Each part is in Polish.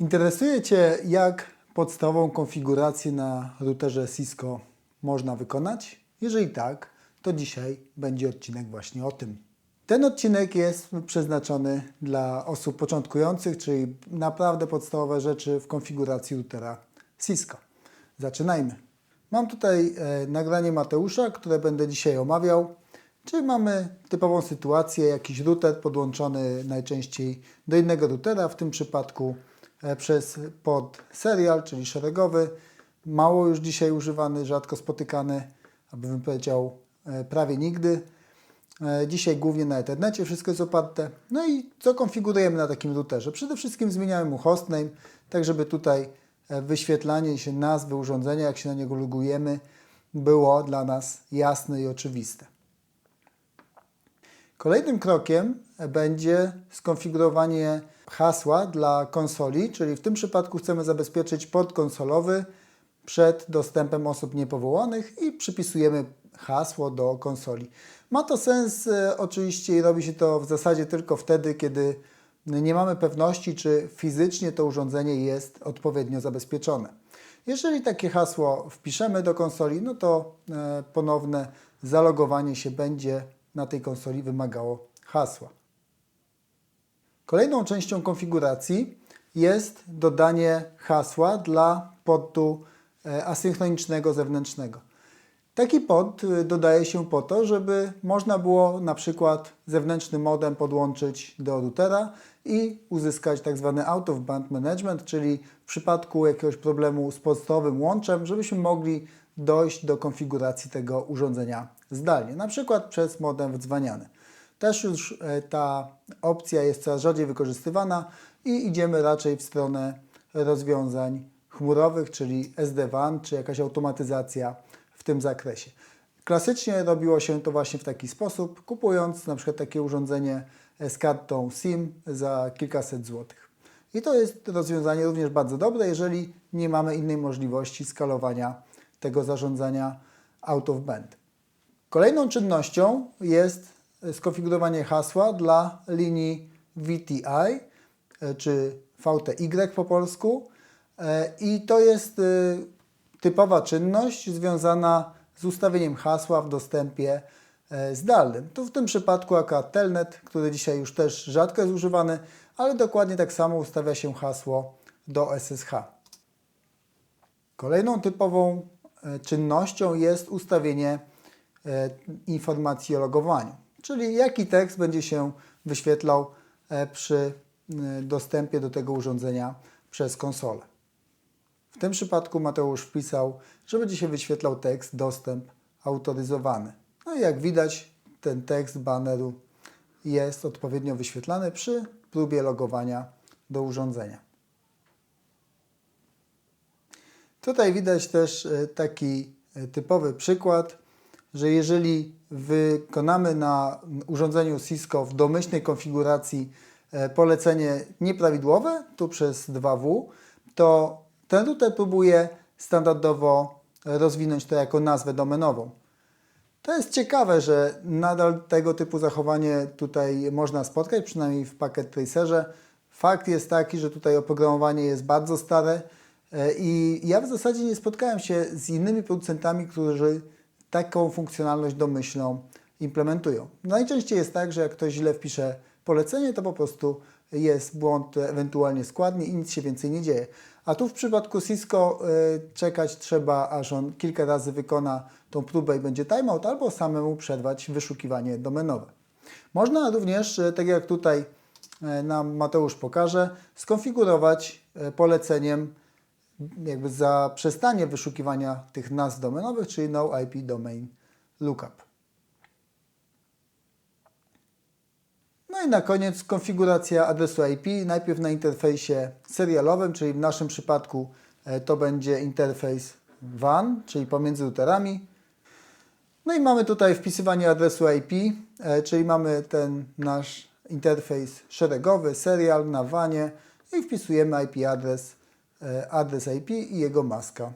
Interesuje Cię, jak podstawową konfigurację na routerze Cisco można wykonać? Jeżeli tak, to dzisiaj będzie odcinek właśnie o tym. Ten odcinek jest przeznaczony dla osób początkujących, czyli naprawdę podstawowe rzeczy w konfiguracji routera Cisco. Zaczynajmy. Mam tutaj e, nagranie Mateusza, które będę dzisiaj omawiał. Czyli mamy typową sytuację, jakiś router podłączony najczęściej do innego routera, w tym przypadku przez pod serial, czyli szeregowy, mało już dzisiaj używany, rzadko spotykany, abym powiedział e, prawie nigdy. E, Dzisiaj głównie na Ethernecie wszystko jest oparte. No i co konfigurujemy na takim routerze? Przede wszystkim zmieniamy mu hostname, tak żeby tutaj e, wyświetlanie się nazwy urządzenia, jak się na niego logujemy, było dla nas jasne i oczywiste. Kolejnym krokiem będzie skonfigurowanie hasła dla konsoli, czyli w tym przypadku chcemy zabezpieczyć port konsolowy przed dostępem osób niepowołanych i przypisujemy hasło do konsoli. Ma to sens e, oczywiście i robi się to w zasadzie tylko wtedy, kiedy nie mamy pewności, czy fizycznie to urządzenie jest odpowiednio zabezpieczone. Jeżeli takie hasło wpiszemy do konsoli, no to e, ponowne zalogowanie się będzie na tej konsoli wymagało hasła. Kolejną częścią konfiguracji jest dodanie hasła dla portu e, asynchronicznego zewnętrznego. Taki port y, dodaje się po to, żeby można było na przykład zewnętrzny modem podłączyć do routera i uzyskać tak zwany out of band management, czyli w przypadku jakiegoś problemu z podstawowym łączem, żebyśmy mogli dojść do konfiguracji tego urządzenia zdalnie, na przykład przez modem wdzwaniany. Też już e, ta opcja jest coraz rzadziej wykorzystywana i idziemy raczej w stronę rozwiązań chmurowych, czyli SD-WAN, czy jakaś automatyzacja w tym zakresie. Klasycznie robiło się to właśnie w taki sposób, kupując na przykład takie urządzenie z kartą SIM za kilkaset złotych. I to jest rozwiązanie również bardzo dobre, jeżeli nie mamy innej możliwości skalowania tego zarządzania out of band. Kolejną czynnością jest skonfigurowanie hasła dla linii VTI, e, czy VTY po polsku. E, I to jest typowa czynność związana z ustawieniem hasła w dostępie e, zdalnym. Tu w tym przypadku akurat Telnet, który dzisiaj już też rzadko jest używany, ale dokładnie tak samo ustawia się hasło do SSH. Kolejną typową e, czynnością jest ustawienie e, informacji o logowaniu, czyli jaki tekst będzie się wyświetlał przy dostępie do tego urządzenia przez konsolę. W tym przypadku Mateusz wpisał, że będzie się wyświetlał tekst dostęp autoryzowany. No i jak widać, ten tekst baneru jest odpowiednio wyświetlany przy próbie logowania do urządzenia. Tutaj widać też e, taki e, typowy przykład, że jeżeli wykonamy na urządzeniu Cisco w domyślnej konfiguracji e, polecenie nieprawidłowe, tu przez 2W, to ten router próbuje standardowo rozwinąć to jako nazwę domenową. To jest ciekawe, że nadal tego typu zachowanie tutaj można spotkać, przynajmniej w Packet Tracerze. Fakt jest taki, że tutaj oprogramowanie jest bardzo stare e, i ja w zasadzie nie spotkałem się z innymi producentami, którzy taką funkcjonalność domyślną implementują. Najczęściej jest tak, że jak ktoś źle wpisze polecenie, to po prostu jest błąd ewentualnie składni i nic się więcej nie dzieje. A tu w przypadku Cisco y, czekać trzeba, aż on kilka razy wykona tą próbę i będzie timeout, albo samemu przerwać wyszukiwanie domenowe. Można również, y, tak jak tutaj y, nam Mateusz pokaże, skonfigurować poleceniem jakby zaprzestanie wyszukiwania tych nazw domenowych, czyli no IP domain lookup. No i na koniec konfiguracja adresu IP, najpierw na interfejsie serialowym, czyli w naszym przypadku e, to będzie interfejs WAN, czyli pomiędzy routerami. No i mamy tutaj wpisywanie adresu IP, e, czyli mamy ten nasz interfejs szeregowy, serial na WANie i wpisujemy IP adres, adres IP i jego maska.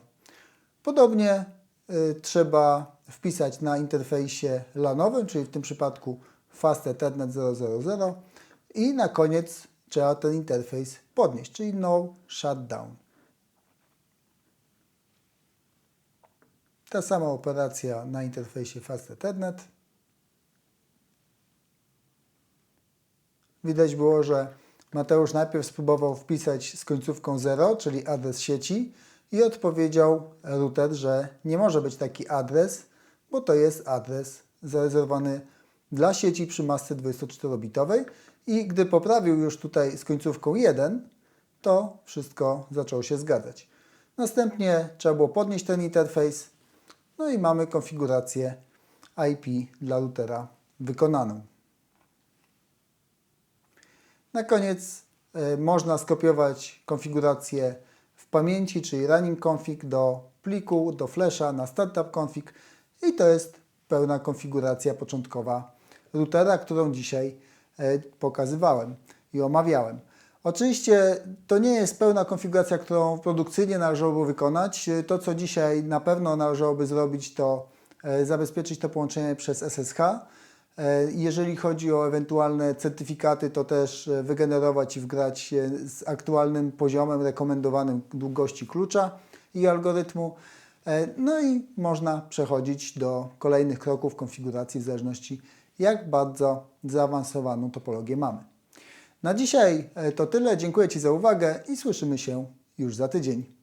Podobnie trzeba wpisać na interfejsie LANowym, czyli w tym przypadku Fast Ethernet 000 i na koniec trzeba ten interfejs podnieść, czyli no shutdown. Ta sama operacja na interfejsie Fast Ethernet. Widać było, że Mateusz najpierw spróbował wpisać z końcówką 0, czyli adres sieci i odpowiedział router, że nie może być taki adres, bo to jest adres zarezerwowany dla sieci przy masce 24-bitowej i gdy poprawił już tutaj z końcówką 1, to wszystko zaczęło się zgadzać. Następnie trzeba było podnieść ten interfejs, no i mamy konfigurację IP dla routera wykonaną. Na koniec y, można skopiować konfigurację w pamięci, czyli running config do pliku, do flasha na startup config i to jest pełna konfiguracja początkowa routera, którą dzisiaj y, pokazywałem i omawiałem. Oczywiście to nie jest pełna konfiguracja, którą produkcyjnie należałoby wykonać. Y, To, co dzisiaj na pewno należałoby zrobić, to zabezpieczyć to połączenie przez SSH. E, Jeżeli chodzi o ewentualne certyfikaty, to też e, wygenerować i wgrać je z aktualnym poziomem rekomendowanym długości klucza i algorytmu. E, No i można przechodzić do kolejnych kroków konfiguracji w zależności jak bardzo zaawansowaną topologię mamy. Na dzisiaj to tyle. Dziękuję Ci za uwagę i słyszymy się już za tydzień.